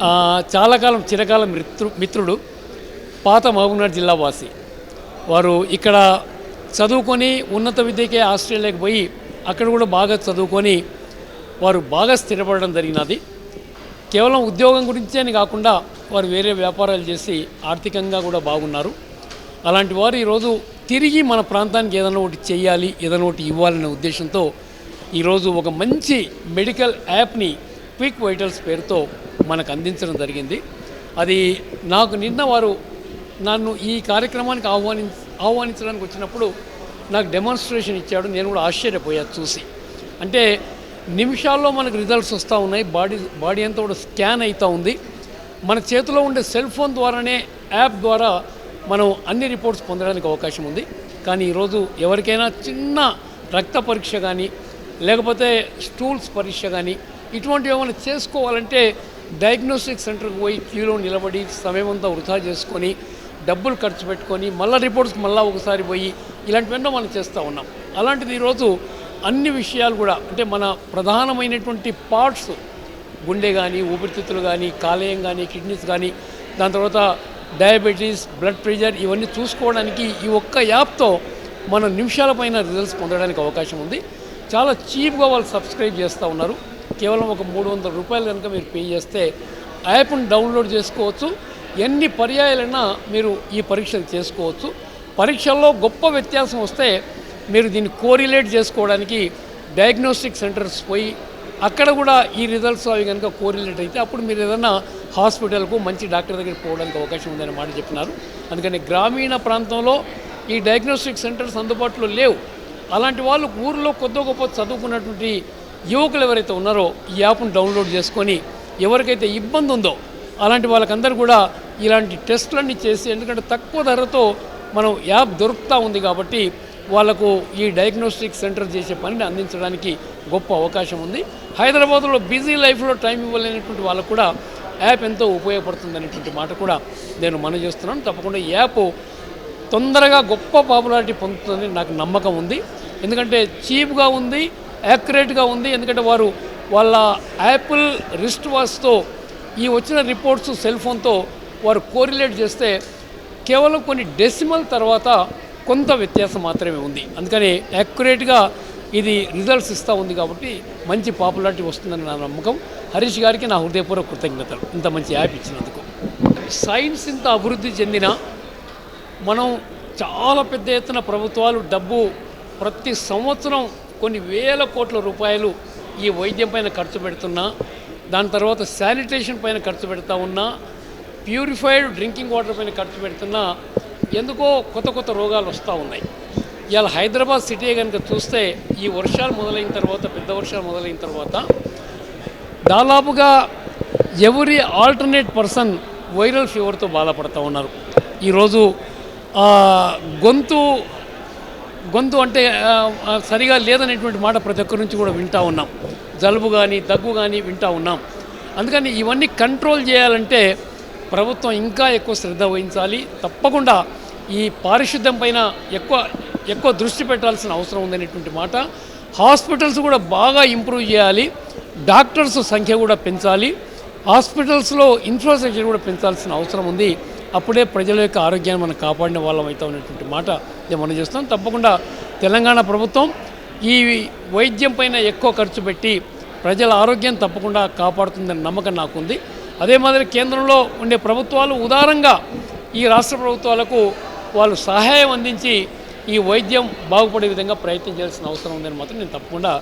చాలాకాలం చాలా కాలం చిరకాలం మిత్రు మిత్రుడు పాత మహబూబ్నగర్ జిల్లా వాసి. వారు ఇక్కడ చదువుకొని ఉన్నత విద్యకే ఆస్ట్రేలియాకి పోయి అక్కడ కూడా బాగా చదువుకొని వారు బాగా స్థిరపడడం జరిగినది. కేవలం ఉద్యోగం గురించే అని కాకుండా వారు వేరే వ్యాపారాలు చేసి ఆర్థికంగా కూడా బాగున్నారు. అలాంటి వారు ఈరోజు తిరిగి మన ప్రాంతానికి ఏదైనా ఒకటి చేయాలి ఏదైనా ఒకటి ఇవ్వాలనే ఉద్దేశంతో ఈరోజు ఒక మంచి మెడికల్ యాప్ని క్విక్ వైటల్స్ పేరుతో మనకు అందించడం జరిగింది. అది నాకు నిన్న వారు నన్ను ఈ కార్యక్రమానికి ఆహ్వాని ఆహ్వానించడానికి వచ్చినప్పుడు నాకు డెమాన్స్ట్రేషన్ ఇచ్చాడు. నేను కూడా ఆశ్చర్యపోయా చూసి. అంటే నిమిషాల్లో మనకు రిజల్ట్స్ వస్తూ ఉన్నాయి. బాడీ బాడీ అంతా కూడా స్కాన్ అవుతూ ఉంది. మన చేతిలో ఉండే సెల్ ఫోన్ ద్వారానే యాప్ ద్వారా మనం అన్ని రిపోర్ట్స్ పొందడానికి అవకాశం ఉంది. కానీ ఈరోజు ఎవరికైనా చిన్న రక్త పరీక్ష కానీ లేకపోతే స్టూల్స్ పరీక్ష కానీ ఇటువంటివి ఏమైనా చేసుకోవాలంటే డయాగ్నోస్టిక్ సెంటర్కి పోయి క్యూలో నిలబడి సమయం అంతా వృధా చేసుకొని డబ్బులు ఖర్చు పెట్టుకొని మళ్ళీ రిపోర్ట్స్ మళ్ళీ ఒకసారి పోయి ఇలాంటివన్నీ మనం చేస్తూ ఉన్నాం. అలాంటిది ఈరోజు అన్ని విషయాలు కూడా అంటే మన ప్రధానమైనటువంటి పార్ట్స్ గుండె కానీ ఊపిరితిత్తులు కానీ కాలేయం కానీ కిడ్నీస్ కానీ దాని తర్వాత డయాబెటీస్ బ్లడ్ ప్రెషర్ ఇవన్నీ చూసుకోవడానికి ఈ ఒక్క యాప్తో మనం నిమిషాల పైన రిజల్ట్స్ పొందడానికి అవకాశం ఉంది. చాలా చీప్గా వాళ్ళు సబ్స్క్రైబ్ చేస్తూ ఉన్నారు. కేవలం ఒక మూడు వందల రూపాయలు కనుక మీరు పే చేస్తే యాప్ను డౌన్లోడ్ చేసుకోవచ్చు. ఎన్ని పర్యాయాలైనా మీరు ఈ పరీక్షలు చేసుకోవచ్చు. పరీక్షల్లో గొప్ప వ్యత్యాసం వస్తే మీరు దీన్ని కోరిలేట్ చేసుకోవడానికి డయాగ్నోస్టిక్ సెంటర్స్ పోయి అక్కడ కూడా ఈ రిజల్ట్స్ అవి కనుక కోరిలేట్ అయితే అప్పుడు మీరు ఏదైనా హాస్పిటల్కు మంచి డాక్టర్ దగ్గరికి పోవడానికి అవకాశం ఉందనే మాట చెప్పినారు. అందుకని గ్రామీణ ప్రాంతంలో ఈ డయాగ్నోస్టిక్ సెంటర్స్ అందుబాటులో లేవు. అలాంటి వాళ్ళు ఊరిలో కొద్ది గొప్ప చదువుకున్నటువంటి యువకులు ఎవరైతే ఉన్నారో ఈ యాప్ను డౌన్లోడ్ చేసుకొని ఎవరికైతే ఇబ్బంది ఉందో అలాంటి వాళ్ళకందరూ కూడా ఇలాంటి టెస్టులన్నీ చేసి ఎందుకంటే తక్కువ ధరతో మనం యాప్ దొరుకుతూ ఉంది కాబట్టి వాళ్ళకు ఈ డయాగ్నోస్టిక్ సెంటర్ చేసే పనిని అందించడానికి గొప్ప అవకాశం ఉంది. హైదరాబాద్లో బిజీ లైఫ్లో టైం ఇవ్వలేనటువంటి వాళ్ళకు కూడా యాప్ ఎంతో ఉపయోగపడుతుంది అనేటువంటి మాట కూడా నేను మనం చేస్తున్నాను. తప్పకుండా ఈ యాప్ తొందరగా గొప్ప పాపులారిటీ పొందుతుందని నాకు నమ్మకం ఉంది. ఎందుకంటే చీప్గా ఉంది యాక్యురేట్గా ఉంది. ఎందుకంటే వారు వాళ్ళ యాపిల్ రిస్ట్ వాచ్తో ఈ వచ్చిన రిపోర్ట్స్ సెల్ ఫోన్తో వారు కోరిలేట్ చేస్తే కేవలం కొన్ని డెసిమల్ తర్వాత కొంత వ్యత్యాసం మాత్రమే ఉంది. అందుకని యాక్యురేట్గా ఇది రిజల్ట్స్ ఇస్తూ ఉంది కాబట్టి మంచి పాపులారిటీ వస్తుందని నా నమ్మకం. హరీష్ గారికి నా హృదయపూర్వక కృతజ్ఞతలు. ఇంత మంచి యాప్ ఇచ్చినందుకు. సైన్స్ ఇంత అభివృద్ధి చెందిన మనం చాలా పెద్ద ఎత్తున ప్రభుత్వాలు డబ్బు ప్రతి సంవత్సరం కొన్ని వేల కోట్ల రూపాయలు ఈ వైద్యం పైన ఖర్చు పెడుతున్నా దాని తర్వాత శానిటేషన్ పైన ఖర్చు పెడతా ఉన్నా ప్యూరిఫైడ్ డ్రింకింగ్ వాటర్ పైన ఖర్చు పెడుతున్నా ఎందుకో కొత్త కొత్త రోగాలు వస్తూ ఉన్నాయి. ఇవాళ హైదరాబాద్ సిటీ కనుక చూస్తే ఈ వర్షాలు మొదలైన తర్వాత పెద్ద వర్షాలు మొదలైన తర్వాత దాదాపుగా ఎవరి ఆల్టర్నేట్ పర్సన్ వైరల్ ఫీవర్తో బాధపడుతూ ఉన్నారు. ఈరోజు గొంతు గొంతు అంటే సరిగా లేదనేటువంటి మాట ప్రతి ఒక్కరి నుంచి కూడా వింటూ ఉన్నాం. జలుబు కానీ దగ్గు కానీ వింటూ ఉన్నాం. అందుకని ఇవన్నీ కంట్రోల్ చేయాలంటే ప్రభుత్వం ఇంకా ఎక్కువ శ్రద్ధ వహించాలి. తప్పకుండా ఈ పారిశుద్ధ్యం పైన ఎక్కువ ఎక్కువ దృష్టి పెట్టాల్సిన అవసరం ఉందనేటువంటి మాట. హాస్పిటల్స్ కూడా బాగా ఇంప్రూవ్ చేయాలి. డాక్టర్స్ సంఖ్య కూడా పెంచాలి. హాస్పిటల్స్లో ఇన్ఫ్రాస్ట్రక్చర్ కూడా పెంచాల్సిన అవసరం ఉంది. అప్పుడే ప్రజల యొక్క ఆరోగ్యాన్ని మనం కాపాడిన వాళ్ళం అవుతాం అనేటువంటి మాట నేను మనం చేస్తాం తప్పకుండా తెలంగాణ ప్రభుత్వం ఈ వైద్యం పైన ఎక్కువ ఖర్చు పెట్టి ప్రజల ఆరోగ్యం తప్పకుండా కాపాడుతుందనే నమ్మకం నాకుంది. అదే మాదిరి కేంద్రంలో ఉండే ప్రభుత్వాలు ఉదారంగా ఈ రాష్ట్ర ప్రభుత్వాలకు వాళ్ళు సహాయం అందించి ఈ వైద్యం బాగుపడే విధంగా ప్రయత్నం చేయాల్సిన అవసరం ఉందని మాత్రం నేను తప్పకుండా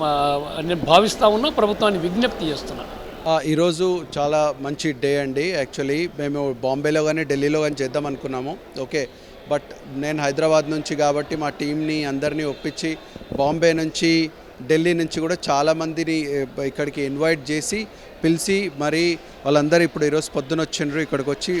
మా- నేను భావిస్తా ఉన్నా ప్రభుత్వాన్ని విజ్ఞప్తి చేస్తున్నాను ఈరోజు చాలా మంచి డే అండి. యాక్చువల్లీ మేము బాంబేలో కానీ ఢిల్లీలో కానీ చేద్దాం అనుకున్నాము. ఓకే. బట్ నేను హైదరాబాద్ నుంచి కాబట్టి మా టీంని అందరినీ ఒప్పించి బాంబే నుంచి ఢిల్లీ నుంచి కూడా చాలామందిని ఇక్కడికి ఇన్వైట్ చేసి పిలిచి మరి వాళ్ళందరూ ఇప్పుడు ఈరోజు పొద్దున వచ్చిండ్రు ఇక్కడికి వచ్చి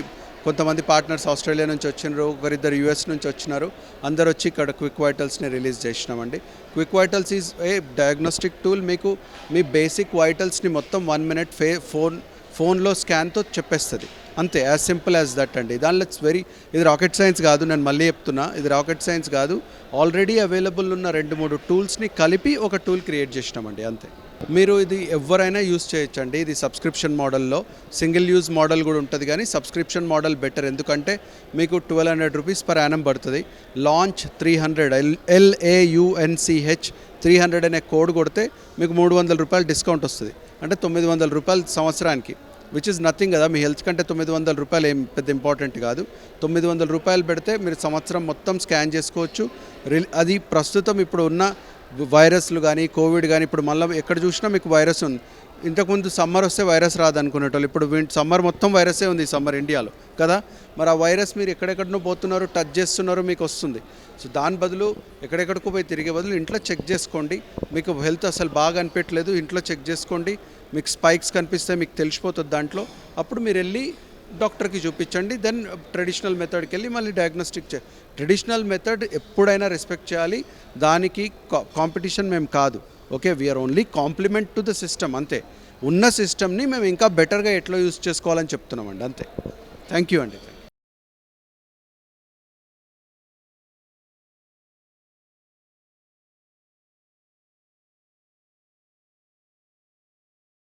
కొంతమంది పార్ట్నర్స్ ఆస్ట్రేలియా నుంచి వచ్చినారు ఒకరిద్దరు యూఎస్ నుంచి వచ్చినారు అందరు వచ్చి ఇక్కడ క్విక్ వైటల్స్ని రిలీజ్ చేసినామండి. Quick vitals is a diagnostic tool మీకు మీ బేసిక్ వైటల్స్ని మొత్తం వన్ మినిట్ ఫే ఫోన్ ఫోన్లో స్కాన్తో చెప్పేస్తుంది. అంతే యాజ్ సింపుల్ యాజ్ దట్ అండి. దానిలో ఇట్స్ వెరీ ఇది రాకెట్ సైన్స్ కాదు నేను మళ్ళీ చెప్తున్నా. ఇది రాకెట్ సైన్స్ కాదు. ఆల్రెడీ అవైలబుల్ ఉన్న రెండు మూడు టూల్స్ని కలిపి ఒక టూల్ క్రియేట్ చేసినామండి అంతే. మీరు ఇది ఎవరైనా యూస్ చేయొచ్చండి ఇది సబ్స్క్రిప్షన్ మోడల్లో. సింగిల్ యూజ్ మోడల్ కూడా ఉంటుంది కానీ సబ్స్క్రిప్షన్ మోడల్ బెటర్ ఎందుకంటే మీకు twelve hundred rupees per annum పడుతుంది. Launch three hundred L L A U N C H three hundred అనే కోడ్ కొడితే మీకు మూడు వందల రూపాయలు డిస్కౌంట్ వస్తుంది. అంటే తొమ్మిది వందల రూపాయలు సంవత్సరానికి. విచ్ ఇస్ నథింగ్ కదా. మీ హెల్త్ కంటే తొమ్మిది వందల రూపాయలు ఏం పెద్ద ఇంపార్టెంట్ కాదు. తొమ్మిది వందల రూపాయలు పెడితే మీరు సంవత్సరం మొత్తం స్కాన్ చేసుకోవచ్చు. రిల్ అది ప్రస్తుతం ఇప్పుడు ఉన్న వైరస్లు కానీ కోవిడ్ కానీ ఇప్పుడు మళ్ళీ ఎక్కడ చూసినా మీకు వైరస్ ఉంది. ఇంతకుముందు సమ్మర్ వస్తే వైరస్ రాదనుకునేటోళ్ళు ఇప్పుడు సమ్మర్ మొత్తం వైరసే ఉంది సమ్మర్ ఇండియాలో కదా. మరి ఆ వైరస్ మీరు ఎక్కడెక్కడనో పోతున్నారు టచ్ చేస్తున్నారు మీకు వస్తుంది. సో దాని బదులు ఎక్కడెక్కడికో పోయి తిరిగే బదులు ఇంట్లో చెక్ చేసుకోండి. మీకు హెల్త్ అసలు బాగా అనిపించట్లేదు ఇంట్లో చెక్ చేసుకోండి. మీకు స్పైక్స్ కనిపిస్తే మీకు తెలిసిపోతుంది దాంట్లో. అప్పుడు మీరు వెళ్ళి డాక్టర్కి చూపించండి దెన్ ట్రెడిషనల్ మెథడ్కి వెళ్ళి మళ్ళీ డయాగ్నోస్టిక్ చే ట్రెడిషనల్ మెథడ్ ఎప్పుడైనా రెస్పెక్ట్ చేయాలి. దానికి కాంపిటీషన్ మేము కాదు. Okay we are only complement to the system అంతే. ఉన్న సిస్టమ్ని మేము ఇంకా బెటర్గా ఎట్లా యూస్ చేసుకోవాలని చెప్తున్నామండి అంతే. థ్యాంక్ యూ అండి.